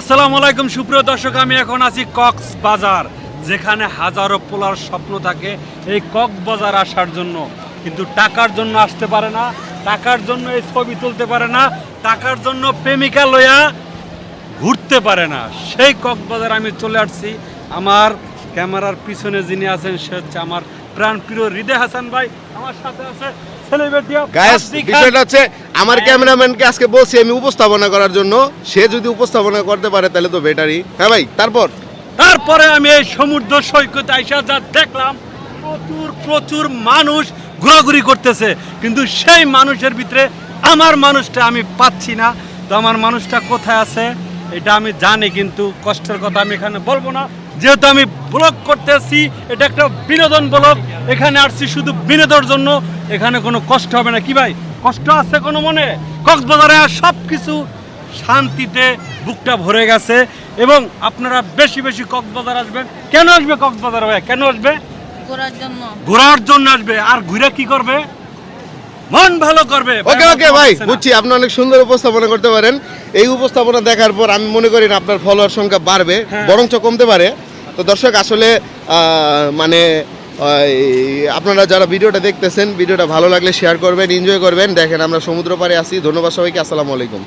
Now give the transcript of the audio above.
আসসালামু আলাইকুম, সুপ্রিয় দর্শক, আমি এখন আছি কক্স বাজার, যেখানে হাজারো পোলার স্বপ্ন থাকে এই কক্স বাজার আসার জন্য। কিন্তু টাকার জন্য আসতে পারে না, টাকার জন্য এই ছবি তুলতে পারে না, টাকার জন্য প্রেমিকা লয়া ঘুরতে পারে না। সেই কক্সবাজার আমি চলে আসছি। আমার ক্যামেরার পিছনে যিনি আছেন, সে হচ্ছে আমার প্রাণ প্রিয় হৃদয় হাসান ভাই। আমার সাথে আছে গায়েস বিষয়টা হচ্ছে আমার ক্যামেরাম্যানকে আজকে বলছি আমি উপস্থাপনা করার জন্য সে যদি উপস্থাপনা করতে পারে তাহলে তো বেটারই হ্যাঁ ভাই তারপর? তারপরে আমি এই সমুদ্র সৈকতে আইসা যা দেখলাম প্রচুর প্রচুর মানুষ ঘোরাঘুরি করতেছে। কিন্তু সেই মানুষের ভিতরে আমার মানুষটা আমি পাচ্ছি না। তো আমার মানুষটা কোথায় আছে? এটা আমি জানি কিন্তু কষ্টের কথা আমি এখানে বলব না। যেহেতু আমি ব্লগ করতেছি এটা একটা বিনোদন ব্লগ এখানে আসছি শুধু বিনোদনের জন্য। এখানে কোনো কষ্ট হবে না। কি ভাই? কষ্ট আছে কোনো মনে? কক্সবাজারে সব কিছু শান্তিতে বুকটা ভরে গেছে। এবং আপনারা বেশি বেশি কক্সবাজার আসবেন। কেন আসবে কক্সবাজার ভাই? কেন আসবে? ঘোরার জন্য। ঘোরার জন্য আসবে। আর ঘুরে কি করবে? মন ভালো করবে ওকে ওকে ভাই বুঝছি আপনি অনেক সুন্দর উপস্থাপনা করতে পারেন। এই উপস্থাপনা দেখার পর আমি মনে করি না আপনার ফলোয়ার সংখ্যা বাড়বে বরং বরঞ্চ কমতে পারে। তো দর্শক আসলে আহ, মানে আপনারা যারা ভিডিওটা দেখতেছেন ভিডিওটা ভালো লাগলে শেয়ার করবেন এনজয় করবেন। দেখেন আমরা সমুদ্র পাড়ে আছি। ধন্যবাদ সবাইকে আসসালামু আলাইকুম।